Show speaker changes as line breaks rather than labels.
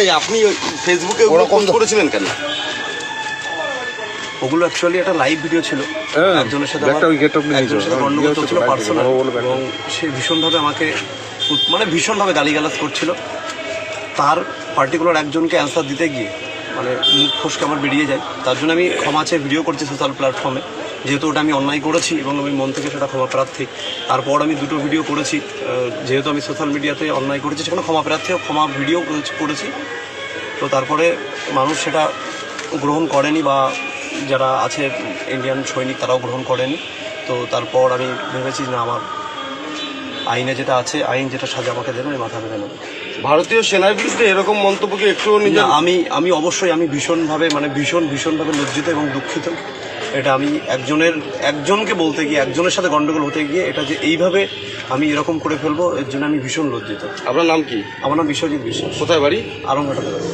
এই আপনি ওই ফেসবুকে ওগুলো
ওরকম
করেছিলেন কেন?
ওগুলো অ্যাকচুয়ালি একটা লাইভ ভিডিও ছিল।
হ্যাঁ,
একজনের সাথে
get up নিয়ে
একজনের সাথে। গন্ডগোল
ইয়ে
চলছিল পার্সোনাল। এবং সে ভীষণভাবে আমাকে মানে ভীষণভাবে গালিগালাজ করছিল। তার পার্টিকুলার একজনকে অ্যান্সার দিতে গিয়ে মানে মুখ ফসকে আমার বেরিয়ে যায়। তার জন্য আমি ক্ষমা চেয়ে ভিডিও করছি সোশ্যাল প্ল্যাটফর্মে যেহেতু ওটা আমি অন্যায় করেছি এবং আমি মন থেকে সেটা ক্ষমা প্রার্থী। তারপর আমি দুটো ভিডিও করেছি যেহেতু আমি সোশ্যাল মিডিয়াতে অন্যায় করেছি সেখানে ক্ষমা প্রার্থী ক্ষমা ভিডিও করেছি তো তারপরে মানুষ সেটা গ্রহণ করেনি বা যারা আছে ইন্ডিয়ান সৈনিক তারাও গ্রহণ করেনি। তো তারপর আমি ভেবেছি না আমার আইনে যেটা আছে আইন যেটা সাজা আমাকে দেবে আমি মাথা মেনে নেব।
ভারতীয় সেনার বিরুদ্ধে এরকম মন্তব্যকে নিজের
আমি আমি অবশ্যই আমি ভীষণভাবে মানে ভীষণ ভীষণভাবে লজ্জিত এবং দুঃখিত। এটা আমি একজনের একজনকে বলতে গিয়ে একজনের সাথে গন্ডগোল হতে গিয়ে এটা যে এইভাবে আমি এরকম করে ফেলব এর জন্য আমি ভীষণ লজ্জিত।
আপনার নাম কি?
আমার নাম বিশ্বজিৎ বিশ্বাস।
কোথায় বাড়ি?
আরংঘাটাতে বাড়ি।